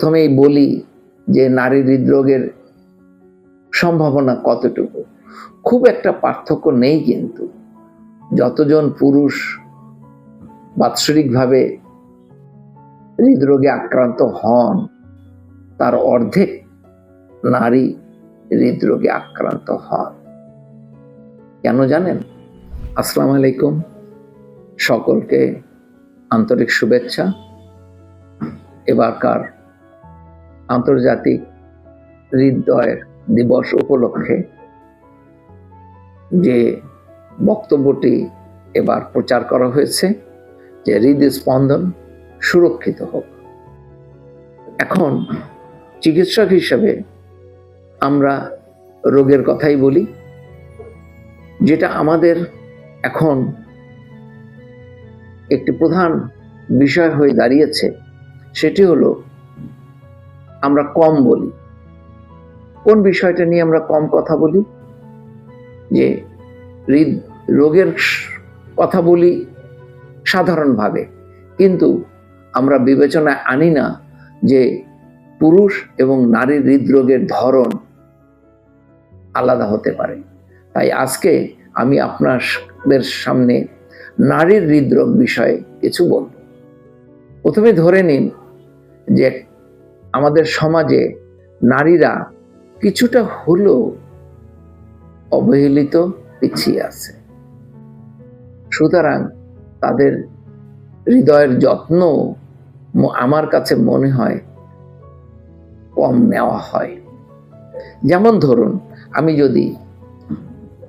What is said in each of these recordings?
প্রথমেই বলি যে নারী হৃদরোগের সম্ভাবনা কতটুকু? খুব একটা পার্থক্য নেই কিন্তু। যতজন পুরুষ বাৎসরিকভাবে হৃদরোগে আক্রান্ত হন, তার অর্ধেক নারী হৃদরোগে আক্রান্ত হন। কেন জানেন? আসসালামু আলাইকুম। সকলকে আন্তরিক শুভেচ্ছা। এবারকার আন্তর্জাতিক হৃদয়ের দিবস উপলক্ষে যে বক্তব্যটি এবার প্রচার করা হয়েছে, যে হৃদস্পন্দন সুরক্ষিত হোক। এখন চিকিৎসক হিসেবে আমরা রোগের কথাই বলি, যেটা আমাদের এখন একটি প্রধান বিষয় হয়ে দাঁড়িয়েছে, সেটি হলো আমরা কম বলি। কোন বিষয়টা নিয়ে আমরা কম কথা বলি? যে হৃদ, রোগের কথা বলি সাধারণভাবে। কিন্তু আমরা বিবেচনায় আনি না যে পুরুষ এবং নারীর হৃদরোগের ধরন আলাদা হতে পারে। তাই আজকে আমি আপনাদের সামনে নারীর হৃদরোগ বিষয়ে কিছু বলব। প্রথমে ধরে নিন যে আমাদের সমাজে নারীরা কিছুটা হলেও অবহেলিত পিছিয়ে আছে। সুতরাং তাদের হৃদয়ের যত্ন আমার কাছে মনে হয় কম নেওয়া হয়। যেমন ধরুন, আমি যদি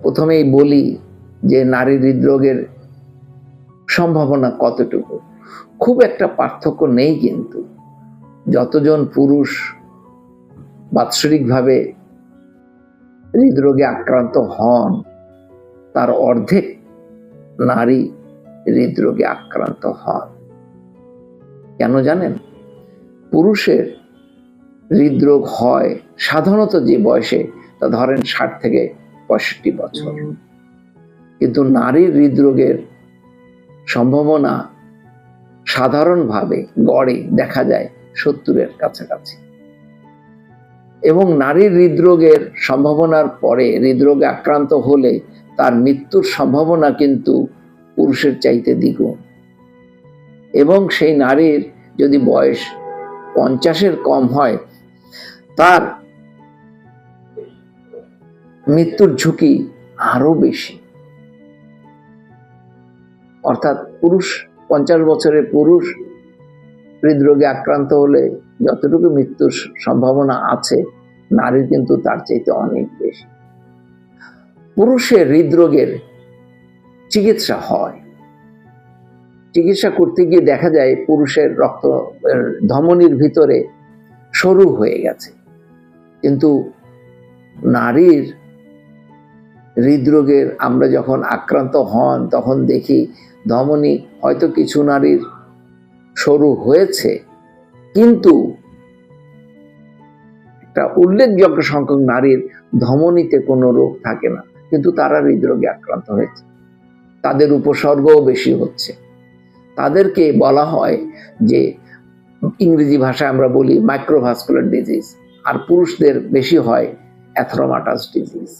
প্রথমেই বলি যে নারী হৃদরোগের সম্ভাবনা কতটুকু, খুব একটা পার্থক্য নেই কিন্তু। যতজন পুরুষ বাৎসরিকভাবে হৃদরোগে আক্রান্ত হন, তার অর্ধেক নারী হৃদরোগে আক্রান্ত হন। কেন জানেন? পুরুষের হৃদরোগ হয় সাধারণত যে বয়সে, তা ধরেন ষাট থেকে পঁয়ষট্টি বছর। কিন্তু নারীর হৃদরোগের সম্ভাবনা সাধারণভাবে গড়ে দেখা যায় সত্তরের কাছাকাছি। এবং নারীর হৃদরোগের সম্ভাবনার পরে, হৃদরোগে আক্রান্ত হলে তার মৃত্যুর সম্ভাবনা কিন্তু পুরুষের চাইতে দ্বিগুণ। এবং সেই নারীর যদি বয়স পঞ্চাশের কম হয়, তার মৃত্যুর ঝুঁকি আরও বেশি। অর্থাৎ পুরুষ, পঞ্চাশ বছরের পুরুষ হৃদরোগে আক্রান্ত হলে যতটুকু মৃত্যুর সম্ভাবনা আছে, নারীর কিন্তু তার চাইতে অনেক বেশি। পুরুষের হৃদরোগের চিকিৎসা হয়। চিকিৎসা করতে গিয়ে দেখা যায় পুরুষের রক্ত ধমনির ভিতরে সরু হয়ে গেছে। কিন্তু নারীর হৃদরোগের আমরা যখন আক্রান্ত হন, তখন দেখি ধমনী হয়তো কিছু নারীর সরু হয়েছে। কিন্তু একটা উল্লেখযোগ্য সংখ্যক নারীর ধমনীতে কোনো রোগ থাকে না, কিন্তু তারা হৃদরোগে আক্রান্ত হয়েছে। তাদের উপসর্গও বেশি হচ্ছে। তাদেরকে বলা হয় যে ইংরেজি ভাষায় আমরা বলি মাইক্রোভাস্কুলার ডিজিজ আর পুরুষদের বেশি হয় অ্যাথ্রোমাটাস ডিজিজ